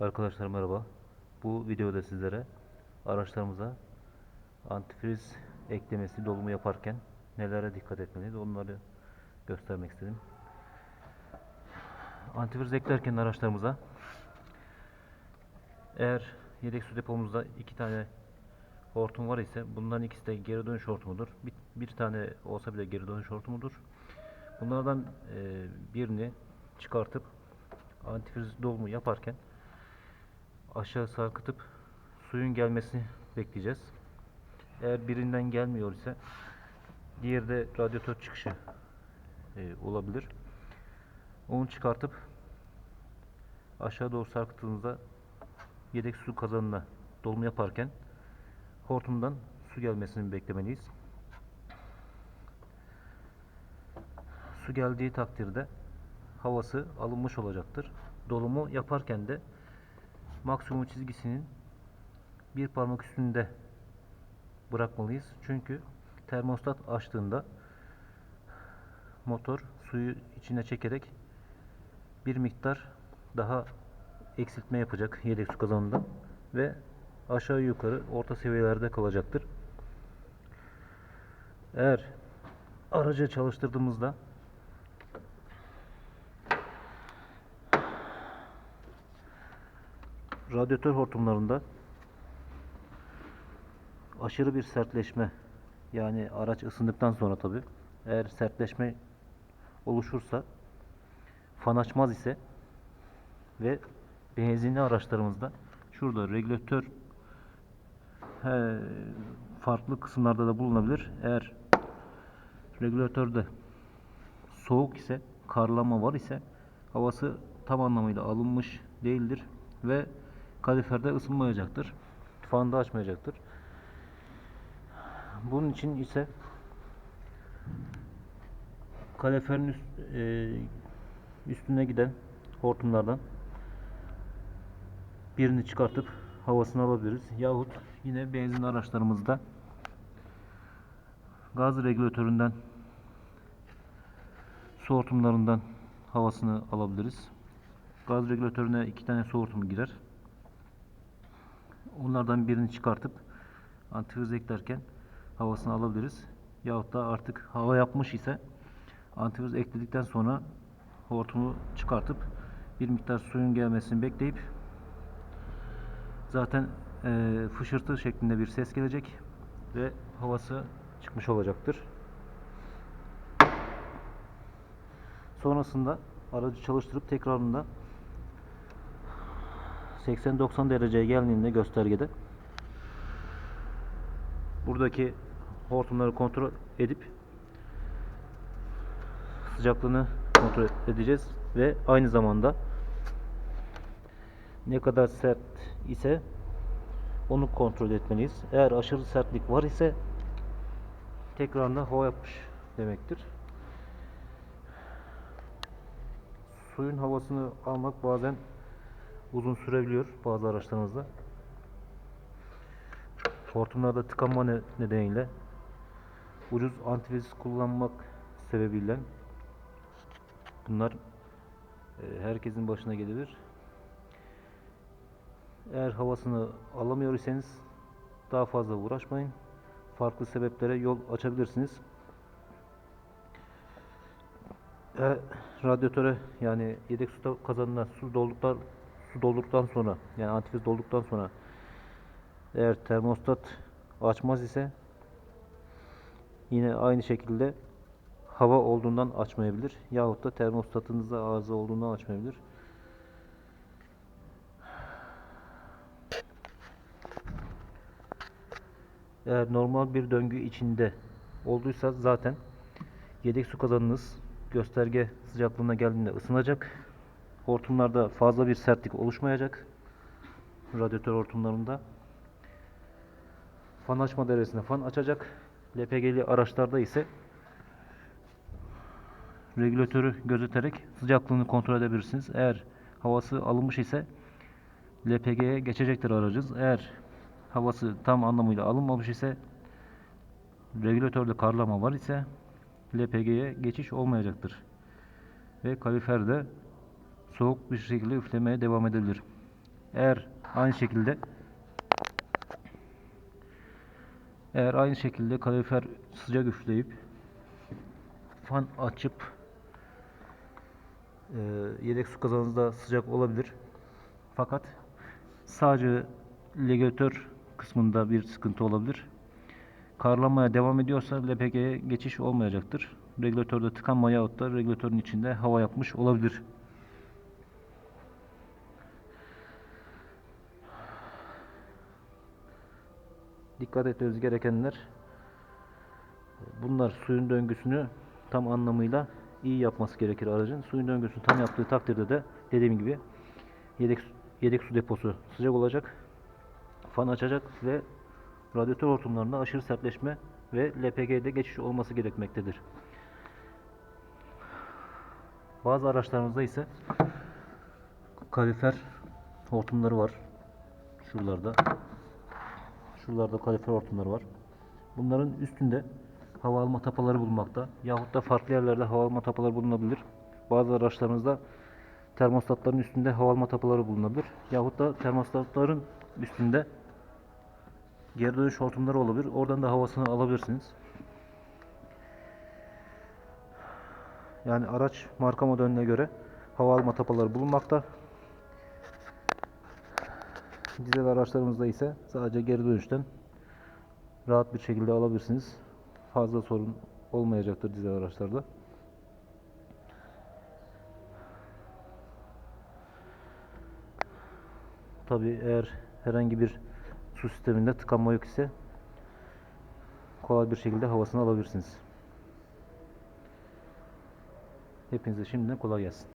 Arkadaşlar merhaba. Bu videoda sizlere araçlarımıza antifriz eklemesi dolumu yaparken nelere dikkat etmeliyiz onları göstermek istedim. Antifriz eklerken araçlarımıza eğer yedek su depomuzda iki tane hortum var ise bunların ikisi de geri dönüş hortumudur. Bir, bir tane olsa bile geri dönüş hortumudur. Bunlardan e, birini çıkartıp antifriz dolumu yaparken aşağı sarkıtıp suyun gelmesini bekleyeceğiz. Eğer birinden gelmiyor ise diğeri radyatör çıkışı e, olabilir. Onu çıkartıp aşağı doğru sarkıttığımızda yedek su kazanına dolum yaparken hortumdan su gelmesini beklemeliyiz. Su geldiği takdirde havası alınmış olacaktır. Dolumu yaparken de maksimum çizgisinin bir parmak üstünde bırakmalıyız. Çünkü termostat açtığında motor suyu içine çekerek bir miktar daha eksiltme yapacak yedek su kazanından ve aşağı yukarı orta seviyelerde kalacaktır. Eğer aracı çalıştırdığımızda radyatör hortumlarında aşırı bir sertleşme yani araç ısındıktan sonra tabi eğer sertleşme oluşursa fan açmaz ise ve benzinli araçlarımızda şurada regülatör he, farklı kısımlarda da bulunabilir. Eğer regülatörde soğuk ise karlama var ise havası tam anlamıyla alınmış değildir ve kaliferde ısınmayacaktır. Fanı da açmayacaktır. Bunun için ise kaliferin üst, e, üstüne giden hortumlardan birini çıkartıp havasını alabiliriz. Yahut yine benzin araçlarımızda gaz regülatöründen su hortumlarından havasını alabiliriz. Gaz regülatörüne iki tane su hortumu girer. Onlardan birini çıkartıp antifriz eklerken havasını alabiliriz. Yahut da artık hava yapmış ise antifriz ekledikten sonra hortumu çıkartıp bir miktar suyun gelmesini bekleyip zaten e, fışırtı şeklinde bir ses gelecek ve havası çıkmış olacaktır. Sonrasında aracı çalıştırıp tekrarında 80-90 dereceye geldiğinde göstergede buradaki hortumları kontrol edip sıcaklığını kontrol edeceğiz ve aynı zamanda ne kadar sert ise onu kontrol etmeliyiz. Eğer aşırı sertlik var ise tekrarında hava yapmış demektir. Suyun havasını almak bazen uzun sürebiliyor bazı araçlarımızda. Hortumlarda tıkanma ne- nedeniyle ucuz antifriz kullanmak sebebiyle bunlar e, herkesin başına gelebilir. Eğer havasını alamıyor iseniz daha fazla uğraşmayın. Farklı sebeplere yol açabilirsiniz. E, radyatöre yani yedek su kazanına su dolduktan su dolduktan sonra yani antifriz dolduktan sonra eğer termostat açmaz ise yine aynı şekilde hava olduğundan açmayabilir yahut da termostatınızda arıza olduğundan açmayabilir. Eğer normal bir döngü içinde olduysa zaten yedek su kazanınız gösterge sıcaklığına geldiğinde ısınacak. Hortumlarda fazla bir sertlik oluşmayacak. Radyatör hortumlarında. Fan açma devresinde fan açacak. LPG'li araçlarda ise regülatörü gözeterek sıcaklığını kontrol edebilirsiniz. Eğer havası alınmış ise LPG'ye geçecektir aracınız. Eğer havası tam anlamıyla alınmamış ise regülatörde karlama var ise LPG'ye geçiş olmayacaktır. Ve kalorifer de soğuk bir şekilde üflemeye devam edebilir. Eğer aynı şekilde eğer aynı şekilde kalorifer sıcak üfleyip fan açıp e, yedek su kazanınızda sıcak olabilir. Fakat sadece regülatör kısmında bir sıkıntı olabilir. Karlanmaya devam ediyorsa LPG'ye geçiş olmayacaktır. Regülatörde tıkanma yahut da regülatörün içinde hava yapmış olabilir. Dikkat etmeniz gerekenler bunlar suyun döngüsünü tam anlamıyla iyi yapması gerekir aracın. Suyun döngüsünü tam yaptığı takdirde de dediğim gibi yedek yedek su deposu sıcak olacak. Fan açacak ve radyatör hortumlarında aşırı sertleşme ve LPG'de geçiş olması gerekmektedir. Bazı araçlarımızda ise kalifer hortumları var. Şuralarda. Şuralarda kalifer hortumları var. Bunların üstünde hava alma tapaları bulunmakta. Yahut da farklı yerlerde hava alma tapaları bulunabilir. Bazı araçlarımızda termostatların üstünde hava alma tapaları bulunabilir. Yahut da termostatların üstünde geri dönüş hortumları olabilir. Oradan da havasını alabilirsiniz. Yani araç marka modeline göre hava alma tapaları bulunmakta. Dizel araçlarımızda ise sadece geri dönüşten rahat bir şekilde alabilirsiniz. Fazla sorun olmayacaktır dizel araçlarda. Tabi eğer herhangi bir su sisteminde tıkanma yok ise kolay bir şekilde havasını alabilirsiniz. Hepinize şimdiden kolay gelsin.